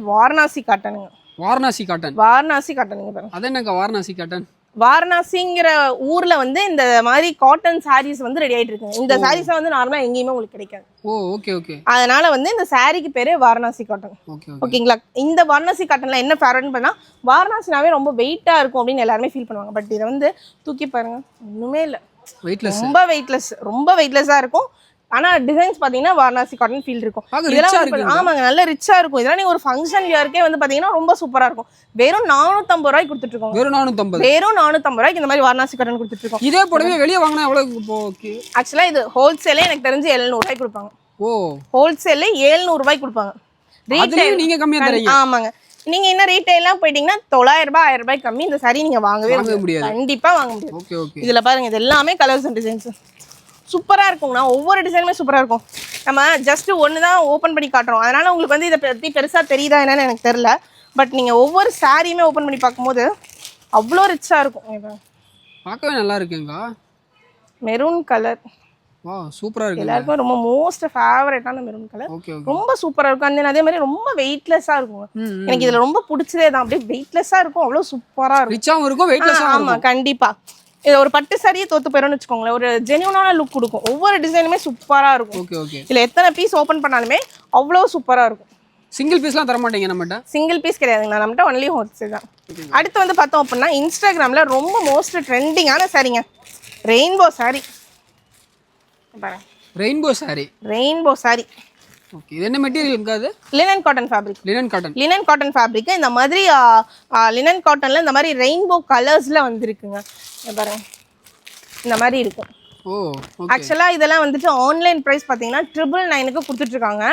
வாரணாசி காட்டனுங்க. வாரணாசி காட்டன். வாரணாசி காட்டனுங்க பாருங்க. அது என்னக்கா வாரணாசி காட்டன்? வாரணாசிங்கிற ஊர்ல வந்து இந்த மாதிரி காட்டன் சாரீஸ் வந்து ரெடி ஆயிட்டு இருக்குங்க. இந்த சாரீஸ் வந்து நார்மலா எங்கேயுமே உங்களுக்கு கிடைக்காது. ஓ ஓகே ஓகே அதனால வந்து இந்த சாரிக்கு பேரே வாரணாசி காட்டன். ஓகே ஓகே ஓகேங்களா? இந்த வாரணாசி காட்டன்ல என்ன ஃபேவரட்னு பண்ணா வாரணாசினாவே ரொம்ப வெயிட்டா இருக்கும் அப்படின்னு எல்லாருமே ஃபீல் பண்ணுவாங்க. பட் இதை வந்து தூக்கி பாருங்க. ஒண்ணுமே இல்லை. வெயிட்லெஸ் ரொம்ப வெயிட்லெஸ் ரொம்ப வெயிட்லெஸ்ஸா இருக்கும். ஆனா டிசைன்ஸ் பாத்தீங்கன்னா வாரணாசி காட்டன் ஃபீல் இருக்கும். இதெல்லாம் ஆமாங்க நல்ல ரிச்சா இருக்கும். இதெல்லாம் நீங்க ஒரு ஃபங்க்ஷன் வியர்க்கே வந்து பாத்தீங்கன்னா ரொம்ப சூப்பரா இருக்கும். வெறும் நானூத்தம்பது ரூபாய்க்கு கொடுத்துட்டு இருக்கோம் வெறும் நானூத்தம்பது. வெறும் நானூத்தம்பது ரூபாய்க்கு இந்த மாதிரி வாரணாசி காட்டன் கொடுத்துட்டு இருக்கோம் இதே புடவை வெளியே வாங்கினா எவ்வளவு ஆக்சுவலா இது ஹோல்சேலே எனக்கு தெரிஞ்சு எழுநூறு ரூபாய்க்கு கொடுப்பாங்க. ஓ. ஹோல்சேல்ல ஏழ்நூறு ரூபாய்க்கு கொடுப்பாங்க. அதுலயும் நீங்க கம்மியா தரீங்க. ஆமாங்க. நீங்க என்ன ரீட்டைலாம் போயிட்டீங்கன்னா தொள்ளாயிரம் ரூபாய் ஆயிரம் ரூபாய் கம்மி இந்த saree நீங்க வாங்கவே முடியாது. கண்டிப்பா வாங்க முடியாது. ஓகே இதுல பாருங்க இது எல்லாமே கலர்ஸ் அண்ட் டிசைன்ஸ் சூப்பரா இருக்குங்கண்ணா. ஒவ்வொரு டிசைனுமே சூப்பரா இருக்கும். நம்ம ஜஸ்ட் ஒன்று தான் ஓப்பன் பண்ணி காட்டுறோம். அதனால உங்களுக்கு வந்து இதை பத்தி பெருசா தெரியுதா என்னன்னு எனக்கு தெரியல. பட் நீங்க ஒவ்வொரு சாரியுமே ஓப்பன் பண்ணி பார்க்கும்போது அவ்வளோ ரிச்சா இருக்கும். பார்க்கவே நல்லா இருக்குங்கக்கா மெரூன் கலர் வா சூப்பரா இருக்குங்க. எல்லாருக்கும் ரொம்ப மோஸ்ட் ஃபேவரட்டான மெரூன் கலர் ரொம்ப சூப்பரா இருக்கும். Then அதே மாதிரி ரொம்ப வெயிட்லெஸ்ஸா இருக்கும். எனக்கு இதுல ரொம்ப பிடிச்சதே தான் அப்படியே வெயிட்லெஸ்ஸா இருக்கும். அவ்வளோ சூப்பரா இருக்கும். ரிச்சாவும் இருக்கும் ஆ, வெயிட்லெஸ்ஸாவும் ஆமா கண்டிப்பா. இது ஒரு பட்டு சாரியே தோத்து போயிடும்னு வச்சுக்கோங்களேன். ஒரு ஜெனியூனான லுக் கொடுக்கும். ஒவ்வொரு டிசைனுமே சூப்பரா இருக்கும். ஓகே ஓகே இதுல எத்தனை பீஸ் ஓபன் பண்ணாலுமே அவ்வளோ சூப்பரா இருக்கும். சிங்கிள் பீஸ்லாம் தர மாட்டீங்க நம்மகிட்ட? சிங்கிள் பீஸ் கிடையாதுங்கண்ணா. நம்மகிட்ட ஒன்லி ஹோல்சேல் தான். அடுத்து வந்து பார்த்தோம் அப்படின்னா இன்ஸ்டாகிராம்ல ரொம்ப மோஸ்ட் ட்ரெண்டிங்கான சாரிங்க rainbow sari rainbow saree. Rainbow sari okay இது என்ன மெட்டீரியல் அது? Linen cotton fabric linen cotton linen cotton fabric இந்த மாதிரி லினன் காட்டன்ல இந்த மாதிரி ரெயின்போ கலர்ஸ்ல வந்திருக்குங்க. பாருங்க. இந்த மாதிரி இருக்கும். ஓ ஆக்சுவலாக இதெல்லாம் வந்துட்டு ஆன்லைன் ப்ரைஸ் பார்த்தீங்கன்னா ட்ரிபிள் நைனுக்கு கொடுத்துட்ருக்காங்க.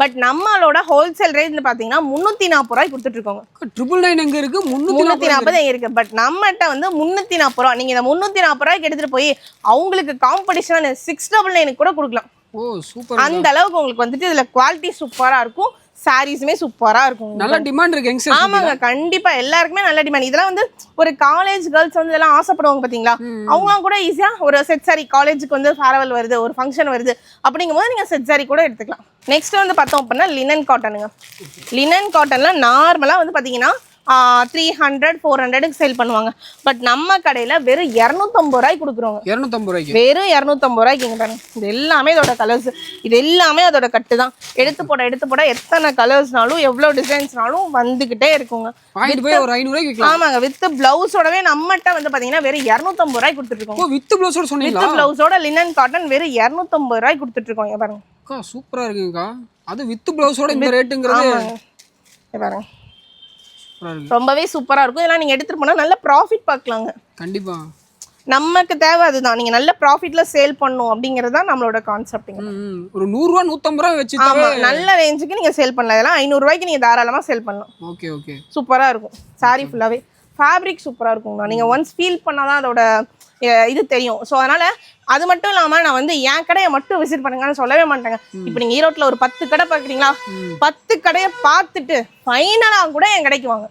பட் நம்மளோட ஹோல்சேல் ரேட் பார்த்தீங்கன்னா முந்நூற்றி நாற்பது ரூபாய்க்கு கொடுத்துட்ருக்கோங்க. ட்ரிபிள் நைன் எங்க இருக்கு? முந்நூத்தி முந்நூற்றி நாற்பது இருக்கு. பட் நம்மகிட்ட வந்து முந்நூற்றி நாற்பது ரூபா நீங்கள் இந்த முந்நூற்றி நாற்பது ரூபாய்க்கு எடுத்துகிட்டு போய் அவங்களுக்கு காம்படிஷன் சிக்ஸ் டபுள் நைனுக்கு கூட கொடுக்கலாம். ஓ சூப்பர் அந்த அளவுக்கு உங்களுக்கு வந்துட்டு இதில் குவாலிட்டி சூப்பராக இருக்கும். சாரீஸுமே சூப்பராக இருக்கும் நல்ல டிமாண்ட் இருக்கு யங்ஸ்டர்ஸ் ஆமாங்க கண்டிப்பா எல்லாருக்குமே நல்ல டிமாண்ட் இதெல்லாம் வந்து ஒரு காலேஜ் கேர்ள்ஸ் வந்து இதெல்லாம் ஆசைப்படுவாங்க பாத்தீங்களா? அவங்களாம் கூட ஈஸியா ஒரு செட் சாரி காலேஜுக்கு வந்து ஃபேரவல் வருது ஒரு ஃபங்க்ஷன் வருது. அப்படிங்கும்போது நீங்க செட் சாரி கூட எடுத்துக்கலாம். நெக்ஸ்ட் வந்து பார்த்தோம் அப்படின்னா லினன் காட்டனுங்க லினன் காட்டன்ல நார்மலா வந்து பாத்தீங்கன்னா த்ரீ ஹண்ட்ரட் ஃபோர் ஹண்ட்ரடுக்கு சேல் பண்ணுவாங்க. பட் நம்ம கடையில வெறும் இரநூத்தம்பது ரூபாய்க்கு கொடுக்குறோங்க. இரநூத்தம்பது ரூபாய்க்கு? வெறும் இரநூத்தம்பது ரூபாய்க்கு இங்க பாருங்க. இது எல்லாமே இதோட கலர்ஸ் இது எல்லாமே அதோட கட்டு தான். எடுத்து போட எடுத்து போட எத்தனை கலர்ஸ்னாலும் எவ்வளோ டிசைன்ஸ்னாலும் வந்துகிட்டே இருக்குங்க. ஆமாங்க. வித் பிளவுஸோடவே நம்மகிட்ட வந்து பாத்தீங்கன்னா வெறும் இரநூத்தம்பது ரூபாய்க்கு ஓ வித் ப்ளவுஸோட சொன்னீங்களா? வித் பிளவுஸோட லினன் காட்டன் வெறும் இரநூத்தம்பது இருக்கோம் இங்க பாருங்க. அக்கா சூப்பரா இருக்குங்கக்கா. அது வித் ப்ளவுஸோட இந்த ரேட்டுங்கிறது பாருங்க. ரொம்பவே சூப்பரா இருக்கும். இதெல்லாம் நீங்க எடுத்துட்டு போனா நல்ல ப்ராஃபிட் பார்க்கலாங்க கண்டிப்பா. நமக்கு தேவை அதுதான். நீங்க நல்ல ப்ராஃபிட்ல சேல் பண்ணும் அப்படிங்கிறது தான் நம்மளோட ம். ஒரு நூறுரூவா நூற்றம்பது ரூபா வச்சு ஆமா. நல்ல ரேஞ்சுக்கு நீங்க சேல் பண்ணலாம். இதெல்லாம் ஐநூறு ரூபாய்க்கு நீங்க தாராளமா சேல் பண்ணலாம். Okay okay. சூப்பரா இருக்கும். சாரி ஃபுல்லாவே ஃபேப்ரிக் சூப்பரா இருக்கும்ண்ணா நீங்க ஒன்ஸ் ஃபீல் பண்ணாதான் அதோட அஹ், இது தெரியும். ஸோ அதனால அது மட்டும் இல்லாம நான் வந்து என் கடையை மட்டும் விசிட் பண்ணுங்கன்னு சொல்லவே மாட்டேங்க. இப்போ நீங்க ஈரோட்ல ஒரு பத்து கடை பார்க்குறீங்களா பத்து கடையை பார்த்துட்டு ஃபைனலா கூட என் கடைக்கு வாங்க.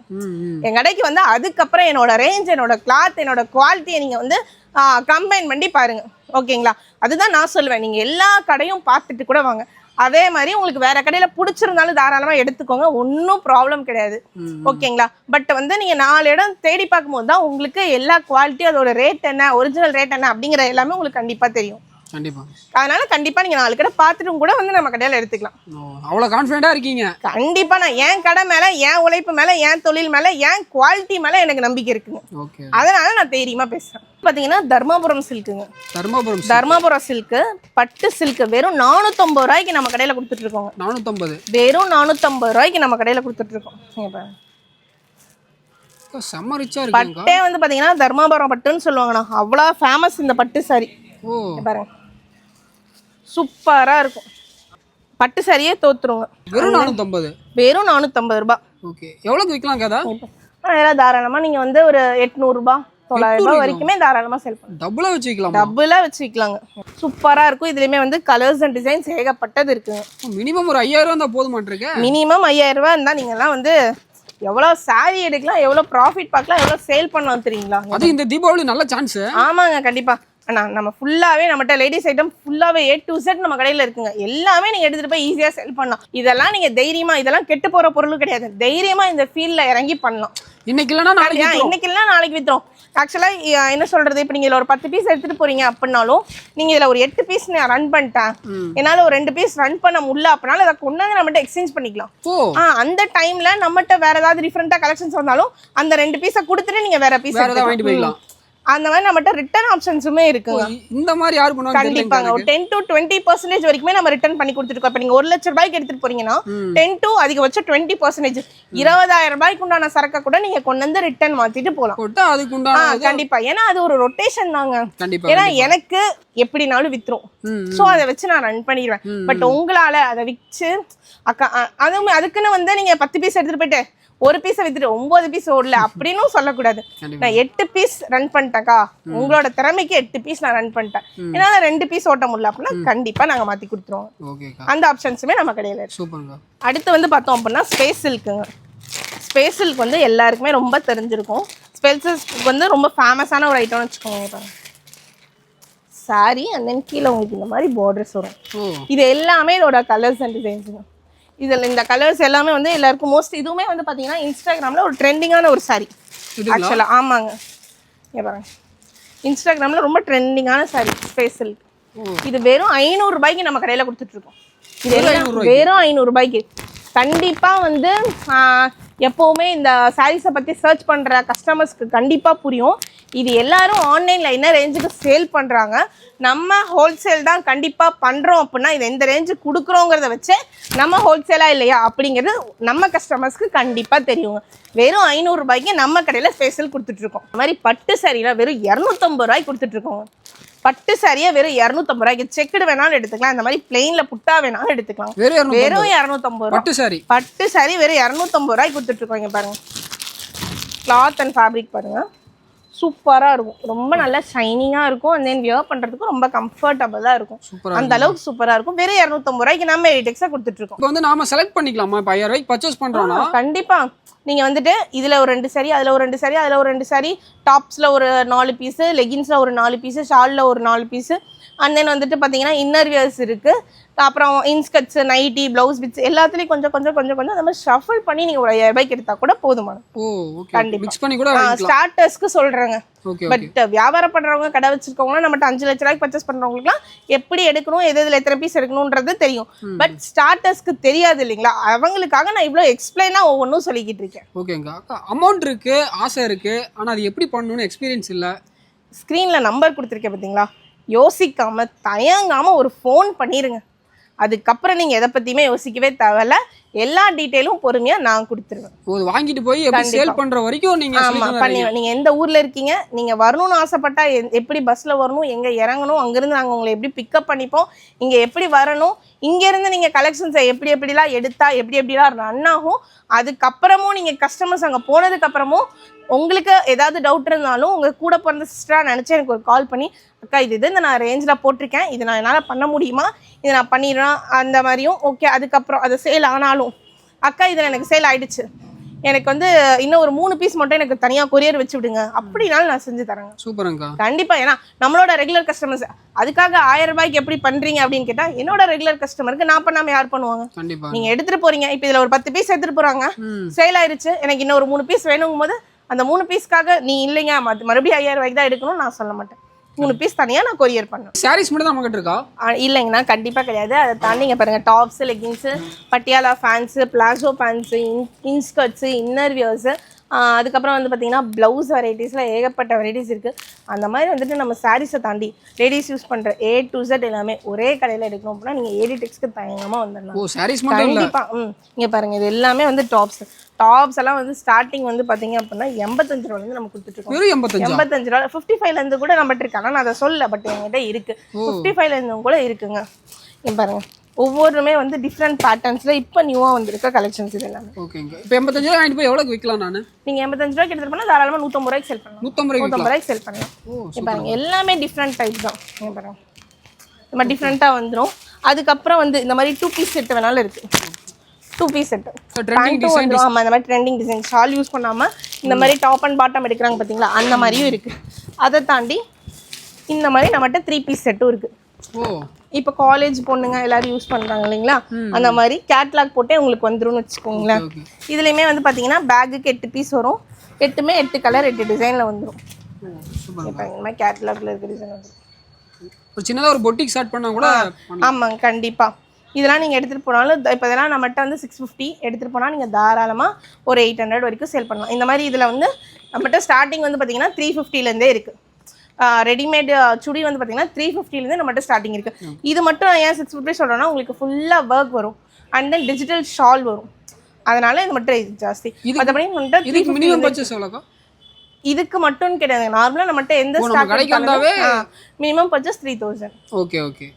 என் கடைக்கு வந்து அதுக்கப்புறம் என்னோட ரேஞ்ச் என்னோட கிளாத் என்னோட குவாலிட்டியை நீங்கள் வந்து கம்பைன் பண்ணி பாருங்க. ஓகேங்களா அதுதான் நான் சொல்லுவேன். நீங்கள் எல்லா கடையும் பார்த்துட்டு கூட வாங்க. அதே மாதிரி உங்களுக்கு வேற கடையில் பிடிச்சிருந்தாலும் தாராளமாக எடுத்துக்கோங்க. ஒன்றும் ப்ராப்ளம் கிடையாது. ஓகேங்களா? பட் வந்து நீங்கள் நாலு இடம் தேடி பார்க்கும்போது தான் உங்களுக்கு எல்லா குவாலிட்டி அதோட ரேட் என்ன ஒரிஜினல் ரேட் என்ன அப்படிங்கிற எல்லாமே உங்களுக்கு கண்டிப்பாக தெரியும். கண்டிப்பா. அதனால கண்டிப்பாக நீங்கள் நாலு கடை பார்த்துட்டும் கூட வந்து நம்ம கடையில் எடுத்துக்கலாம். ஓ அவ்வளோ கான்ஃபிடென்ட்டாக இருக்கீங்க. கண்டிப்பாக நான் என் கடை மேலே என் உழைப்பு மேலே என் தொழில் மேலே என் குவாலிட்டி மேலே எனக்கு நம்பிக்கை இருக்குங்க. அதனால நான் தைரியமா பேசுறேன். பாத்தீங்கன்னா தர்மாபுரம் சில்க்குங்க. தர்மாபுரம் தர்மாபுரம் சில்க்கு பட்டு சில்க்கு வெறும் நானூத்தம்பது ரூபாய்க்கு நம்ம கடையில கொடுத்துட்டு இருக்கோங்க நானூற்றம்பது வெறும் நானூத்தம்பது ரூபாய்க்கு நம்ம கடையில கொடுத்துட்டு இருக்கோம். செம்ம ரிச்சா பட்டே வந்து பாத்தீங்கன்னா தர்மாபுரம் பட்டுன்னு சொல்லுவாங்கண்ணா. அவ்வளோ ஃபேமஸ் இந்த பட்டு சாரி பாருங்க. சூப்பரா இருக்கும். பட்டு சாரியே தோத்துருங்க. வெறும் நானூற்றம்பது வெறும் நானூத்தம்பது ரூபாய். ஓகே. எவ்வளோக்கு விற்கலாம் கதா அதெல்லாம் தாராளமா நீங்க வந்து ஒரு எட்நூறுபா தொள்ளாயிரம் ரூபாய் வரைக்குமே தாராளமா செல் பண்ணலாம். டபுளாக வச்சு விற்கலாமா டபுளா வச்சுக்கலாங்க. சூப்பரா இருக்கும். இதுலயுமே வந்து கலர்ஸ் அண்ட் டிசைன்ஸ் ஏகப்பட்டது இருக்குங்க. மினிமம் ஒரு ஐயாயிரம் இருந்தால் போதும் மாட்டிருக்க மினிமம் ஐயாயிரம் ரூபாய் இருந்தா நீங்க எல்லாம் வந்து எவ்வளவு சாரி எடுக்கலாம் எவ்வளவு ப்ராஃபிட் பார்க்கலாம் எவ்வளவு சேல் பண்ணலாம் தெரியுங்களா? அது இந்த தீபாவளி நல்ல சான்ஸ் ஆமாங்க கண்டிப்பா. அண்ணா நம்ம ஃபுல்லாவே நம்மகிட்ட லேடிஸ் ஐட்டம் ஃபுல்லாவே ஏ டு செட் நம்ம கடையில இருக்குங்க. எல்லாமே நீங்க எடுத்துட்டு போய் ஈஸியா செல் பண்ணலாம். இதெல்லாம் நீங்க தைரியமா இதெல்லாம் கெட்டு போற பொருள் கிடையாது. தைரியமா இந்த ஃபீல்ட்ல இறங்கி பண்ணலாம். இன்னைக்கு இல்லைன்னா நாளைக்கு இன்னைக்கு இல்லைனா நாளைக்கு வித்துரும் ஆக்சுவலா என்ன சொல்றது? இப்போ நீங்க இதுல ஒரு பத்து பீஸ் எடுத்துட்டு போறீங்க அப்படின்னாலும் நீங்க இதுல ஒரு எட்டு பீஸ் நான் ரன் பண்ணிட்டேன். என்னால ஒரு ரெண்டு பீஸ் ரன் பண்ண முடியல அப்படினாலும் அதை கொண்டு வந்து நம்மகிட்ட எக்ஸ்சேஞ்ச் பண்ணிக்கலாம். ஆ அந்த டைம்ல நம்மகிட்ட வேற ஏதாவது டிஃப்ரெண்டா கலெக்ஷன்ஸ் வந்தாலும் அந்த ரெண்டு பீஸை கொடுத்துட்டு நீங்க வேற பீஸ் வாங்கிட்டு போய்க்கலாம். அந்த மாதிரி நம்மகிட்ட ரிட்டர்ன் ஆப்ஷன்ஸுமே இருக்குங்க. இந்த மாதிரி யாரு பண்ணுவாங்க கண்டிப்பாங்க. ஒரு டென் டு டுவெண்ட்டி பர்சன்டேஜ் வரைக்குமே நம்ம ரிட்டர்ன் பண்ணி கொடுத்துருக்கோம் இப்போ நீங்க ஒரு லட்ச ரூபாய்க்கு எடுத்துட்டு போறீங்கன்னா டென் டு அதிகபட்சம் டுவெண்ட்டி பர்சன்டேஜ் இருபதாயிரம் ரூபாய்க்கு உண்டான சரக்கை கூட நீங்க கொண்டு வந்து ரிட்டர்ன் மாத்திட்டு போகலாம் அதுக்கு உண்டான கண்டிப்பா. ஏன்னா அது ஒரு ரொட்டேஷன் தாங்க. ஏன்னா எனக்கு எப்படினாலும் வித்துரும். சோ அதை வச்சு நான் ரன் பண்ணிடுவேன். பட் உங்களால அதை விற்று அக்கா அதுவுமே அதுக்குன்னு வந்து நீங்க பத்து பீஸ் எடுத்துட்டு போயிட்டு ஒரு பீஸை வித்துட்டு ஒன்பது பீஸ் ஓடல அப்படின்னும் சொல்லக்கூடாது. நான் எட்டு பீஸ் ரன் பண்ணிட்டேன்க்கா. உங்களோட திறமைக்கு எட்டு பீஸ் நான் ரன் பண்ணிட்டேன். என்னால ரெண்டு பீஸ் ஓட்ட முடியல அப்படின்னா கண்டிப்பா நாங்க மாத்தி கொடுத்துருவோம். அந்த ஆப்ஷன்ஸுமே நம்ம கடையில இருக்கு. அடுத்து வந்து பார்த்தோம் அப்படின்னா ஸ்பேஸ் சில்க்குங்க ஸ்பேஸ் சில்க் வந்து எல்லாருக்குமே ரொம்ப தெரிஞ்சிருக்கும். ஸ்பேஸ் சில்க் வந்து ரொம்ப ஃபேமஸான ஒரு ஐட்டம்னு வச்சுக்கோங்க பாருங்க. சாரி அண்ட் தென் கீழே உங்களுக்கு இந்த மாதிரி பார்டர்ஸ் வரும். இது எல்லாமே இதோட கலர்ஸ் அண்ட் டிசைன்ஸுங்க இதில் இந்த கலர்ஸ் எல்லாமே வந்து எல்லாருக்கும் மோஸ்ட் இதுவுமே வந்து பார்த்தீங்கன்னா இன்ஸ்டாகிராமில் ஒரு ட்ரெண்டிங்கான ஒரு சாரி? ஆக்சுவலாக ஆமாங்க. இங்க பாருங்க. இன்ஸ்டாகிராமில் ரொம்ப ட்ரெண்டிங்கான சாரி ஸ்பேஸ் சில்க் இது வெறும் ஐநூறு ரூபாய்க்கு நம்ம கடையில் கொடுத்துட்ருக்கோம். இது வெறும் ஐநூறு ரூபாய்க்கு? கண்டிப்பாக வந்து எப்பவுமே இந்த சாரீஸை பற்றி சர்ச் பண்ணுற கஸ்டமர்ஸ்க்கு கண்டிப்பாக புரியும். இது எல்லாரும் ஆன்லைனில் என்ன ரேஞ்சுக்கு சேல் பண்ணுறாங்க நம்ம ஹோல்சேல் தான் கண்டிப்பாக பண்ணுறோம் அப்படின்னா இது எந்த ரேஞ்சுக்கு கொடுக்குறோங்கிறத வச்சு நம்ம ஹோல்சேலாக இல்லையா? அப்படிங்கிறது நம்ம கஸ்டமர்ஸ்க்கு கண்டிப்பாக தெரியுங்க. வெறும் ஐநூறு ரூபாய்க்கு நம்ம கடையில் ஸ்பெஷல் கொடுத்துட்ருக்கோம். இந்த மாதிரி பட்டு சாரியில் வெறும் இரநூத்தம்பது ரூபாய்க்கு கொடுத்துட்ருக்கோங்க. பட்டு சாரியை வெறும் இரநூத்தம்பது ரூபாய்க்கு செக்குடு வேணாலும் எடுத்துக்கலாம். இந்த மாதிரி பிளெயின்ல புட்டா வேணாலும் எடுத்துக்கலாம். வெறும் இரநூத்தி வெறும் இரநூத்தம்பது பட்டு சாரி பட்டு சாரி வெறும் இரநூத்தம்பது ரூபாய்க்கு கொடுத்துட்டு இருக்கோம் பாருங்க. கிளாத் அண்ட் ஃபேப்ரிக் பாருங்க. சூப்பரா இருக்கும். ரொம்ப நல்லா ஷைனிங்கா இருக்கும். அண்ட் தென் வியர் பண்றதுக்கு ரொம்ப கம்ஃபர்டபுளா இருக்கும். அந்த அளவுக்கு சூப்பரா இருக்கும். வெறும் இரநூத்தம்பது ரூபாய்க்கு நம்ம எயிட்டெக்ஸா கொடுத்துட்டு இருக்கோம். இப்போ வந்து நாம செலக்ட் பண்ணிக்கலாமா? இப்போ ஐயாயிரம் ரூபாய்க்கு பர்ச்சேஸ் பண்றோம்னா? கண்டிப்பா. நீங்க வந்துட்டு இதுல ஒரு ரெண்டு சாரி அதுல ஒரு ரெண்டு சாரி அதுல ஒரு ரெண்டு சாரி டாப்ஸ்ல ஒரு நாலு பீஸ் லெகின்ஸ்ல ஒரு நாலு பீஸ் ஷால்ல ஒரு நாலு பீஸ் அண்ட் தென் வந்துட்டு பாத்தீங்கன்னா இன்னர் வியர்ஸ் இருக்கு. அப்புறம் இன்ஸ்கட்ஸ் நைட்டி பிளவுஸ் பிட்ஸ் எல்லாத்துலயும் கொஞ்சம் கொஞ்சம் கொஞ்சம் கொஞ்சம் அந்த மாதிரி ஷஃபிள் பண்ணி நீங்க ஒரு ஐயாயிரம் ரூபாய்க்கு எடுத்தா கூட போதுமான கண்டிப்பா. ஸ்டார்டர்ஸ்க்கு சொல்றேங்க. பட் வியாபாரம் பண்றவங்க கடை வச்சிருக்கவங்க நம்மகிட்ட அஞ்சு லட்ச ரூபாய்க்கு பர்ச்சேஸ் பண்றவங்களுக்குலாம் எப்படி எடுக்கணும் எது எதுல எத்தனை பீஸ் எடுக்கணும்ன்றது தெரியும். பட் ஸ்டார்டர்ஸ்க்கு தெரியாது இல்லைங்களா? அவங்களுக்காக நான் இவ்வளோ எக்ஸ்பிளைனா ஒவ்வொன்றும் சொல்லிக்கிட்டு இருக்கேன். ஓகேங்க அமௌண்ட் இருக்கு ஆசை இருக்கு ஆனா அது எப்படி பண்ணணும்னு எக்ஸ்பீரியன்ஸ் இல்ல. ஸ்க்ரீன்ல நம்பர் கொடுத்துருக்கேன் பார்த்தீங்களா யோசிக்காம தயங்காம ஒரு ஃபோன் பண்ணிருங்க. அதுக்கப்புறம் நீங்க எதை பத்தியுமே யோசிக்கவே தேவையில்ல. எல்லா டீட்டெயிலும் பொறுமையா நான் கொடுத்துருவேன். வாங்கிட்டு போய் சேல் பண்ற வரைக்கும் நீங்க ஆமா சொல்லிட்டு பண்ணி நீங்க எந்த ஊர்ல இருக்கீங்க நீங்க வரணும்னு ஆசைப்பட்டா எப்படி பஸ்ல வரணும் எங்க இறங்கணும் அங்கிருந்து நாங்க உங்களை எப்படி பிக்கப் பண்ணிப்போம் இங்க எப்படி வரணும் இங்க இருந்து நீங்க கலெக்ஷன்ஸை எப்படி எப்படிலாம் எடுத்தா எப்படி எப்படிலாம் ரன் ஆகும் அதுக்கப்புறமும் நீங்க கஸ்டமர்ஸ் அங்க போனதுக்கு அப்புறமும் உங்களுக்கு ஏதாவது டவுட் இருந்தாலும் உங்க கூட பிறந்த சிஸ்டரா நினைச்சு எனக்கு ஒரு கால் பண்ணி அக்கா இது இது இந்த நான் ரேஞ்சில் போட்டிருக்கேன். இது நான் என்னால் பண்ண முடியுமா? இதை நான் பண்ணிடுறேன். அந்த மாதிரியும் ஓகே அதுக்கப்புறம் அது சேல் ஆனாலும். அக்கா இதில் எனக்கு சேல் ஆயிடுச்சு. எனக்கு வந்து இன்னும் ஒரு மூணு பீஸ் மட்டும் எனக்கு தனியாக கொரியர் வச்சு விடுங்க. அப்படினாலும் நான் செஞ்சு தரேங்க. சூப்பரங்கா. கண்டிப்பா. ஏன்னா நம்மளோட ரெகுலர் கஸ்டமர்ஸ் அதுக்காக ஆயிரம் ரூபாய்க்கு எப்படி பண்றீங்க அப்படின்னு கேட்டா என்னோட ரெகுலர் கஸ்டமருக்கு நான் பண்ணாம யார் பண்ணுவாங்க? கண்டிப்பா. நீங்க எடுத்துட்டு போறீங்க. இப்போ இதுல ஒரு பத்து பீஸ் எடுத்துட்டு போறாங்க. ம். சேல் ஆயிருச்சு. எனக்கு இன்னும் ஒரு மூணு பீஸ் வேணுங்கும் போது அந்த மூணு பீஸ்க்காக நீ இல்லைங்க மத்த- மறுபடியும் ஐயாயிரம் ரூபாய்க்கு தான் எடுக்கணும்னு நான் சொல்ல மாட்டேன். மூணு பீஸ் தனியா நான் கொரியர் பண்ணேன் சாரீஸ் மட்டும் தான் நம்மகிட்ட இருக்கா? இல்லைங்கண்ணா கண்டிப்பா கிடையாது. அதை தாண்டி இங்க பாருங்க tops leggings Patiala pants palazzo pants in inskirts inner wears அதுக்கப்புறம் வந்து பார்த்தீங்கன்னா ப்ளவுஸ் வெரைட்டிஸில் ஏகப்பட்ட வெரைட்டிஸ் இருக்குது அந்த மாதிரி வந்துட்டு நம்ம சாரீஸை தாண்டி லேடிஸ் யூஸ் பண்ணுற ஏ டு Z எல்லாமே ஒரே கடையில் எடுக்கணும் அப்படின்னா நீங்கள் ஏடி டெக்ஸ்க்கு தயங்கமாக வந்துடலாம். ஓ சாரீஸ் மட்டும் இல்ல? கண்டிப்பா. ம் இங்க பாருங்க இது எல்லாமே வந்து டாப்ஸ் டாப்ஸ் எல்லாம் வந்து ஸ்டார்டிங் வந்து பாத்தீங்க அப்படின்னா எண்பத்தஞ்சு ரூபால இருந்து நம்ம கொடுத்துட்டு எண்பத்தஞ்சா? எண்பத்தஞ்சு ரூபா ஃபிஃப்டி ஃபைவ்ல இருந்து கூட நம்மகிட்ட இருக்கு ஆனா நான் அதை சொல்லல பட் என்கிட்ட இருக்கு. ஃபிஃப்டி ஃபைவ்ல இருந்தும் கூட இருக்குங்க. இங்க பாருங்க. ஒவ்வொருமே வந்து டிஃப்ரெண்ட் பேட்டர்ன்ஸ்ல இப்போ நியூவா வந்திருக்க கலெக்ஷன்ஸ் இது எல்லாமே. ஓகேங்க. இப்போ எண்பத்தஞ்சு ரூபாய் வாங்கிட்டு போய் எவ்வளோக்கு விற்கலாம் நான்? நீங்க எண்பத்தஞ்சு ரூபாய்க்கு எடுத்துட்டு போனா தாராளமா நூத்தம்பது ரூபாய்க்கு செல் பண்ணலாம். நூற்றம்பது நூத்தம்பது ரூபாய்க்கு செல் பண்ணலாம். பாருங்க எல்லாமே டிஃப்ரெண்ட் டைப் தான். பாருங்க. இந்த மாதிரி டிஃப்ரெண்ட்டாக வந்துரும். அதுக்கப்புறம் வந்து இந்த மாதிரி டூ பீஸ் செட் வேணாலும் இருக்கு. Two piece set so trending பேண்ட்டும் வந்துரும். ஆமா இந்த மாதிரி ட்ரெண்டிங் டிசைன் ஷால் யூஸ் பண்ணாம இந்த மாதிரி டாப் அண்ட் பாட்டம் எடுக்கிறாங்க பாத்தீங்களா? அந்த மாதிரியும் இருக்கு. அதை தாண்டி இந்த மாதிரி நம்மகிட்ட த்ரீ பீஸ் செட்டும் இருக்கு. ஓ. இப்போ காலேஜ் பொண்ணுங்க எல்லாரும் யூஸ் பண்றாங்க இல்லைங்களா? அந்த மாதிரி கேட்லாக் போட்டே உங்களுக்கு வந்துரும்னு வச்சுக்கோங்களேன். இதுலயுமே வந்து பாத்தீங்கன்னா பேக்குக்கு எட்டு பீஸ் வரும். எட்டுமே எட்டு கலர் எட்டு டிசைன்ல இப்போ இந்த மாதிரி கேட்லாக்ல இருக்க டிசைன் வந்துரும். ஒரு சின்னதாக ஒரு பொட்டிக் ஸ்டார்ட் பண்ணா கூட ஆமாங்க கண்டிப்பா. இதெல்லாம் நீங்க எடுத்துட்டு போனாலும் இப்போ இதெல்லாம் நம்மகிட்ட வந்து சிக்ஸ் ஃபிஃப்டி எடுத்துட்டு போனா நீங்க தாராளமா ஒரு எயிட் ஹண்ட்ரட் வரைக்கும் சேல் பண்ணலாம். இந்த மாதிரி இதுல வந்து நம்மகிட்ட ஸ்டார்டிங் வந்து பாத்தீங்கன்னா த்ரீ இருந்தே இருக்கு. ரெடிமேட் சுடி வந்து பாத்தீங்கன்னா த்ரீ இருந்து நம்மகிட்ட ஸ்டார்டிங் இருக்கு. இது மட்டும் நான் ஏன் சிக்ஸ் ஃபிஃப்டி சொல்றேன்னா உங்களுக்கு ஃபுல்லா ஒர்க் வரும். அண்ட் தென் டிஜிட்டல் ஷால் வரும். அதனால இது மட்டும் இது ஜாஸ்தி. மற்றபடி நம்மகிட்ட மினிமம் பர்ச்சேஸ் எவ்வளோக்கா? இதுக்கு மட்டும் கிடையாது. நார்மலா நம்மகிட்ட எந்த வந்தாவே- minimum purchase three thousand okay okay.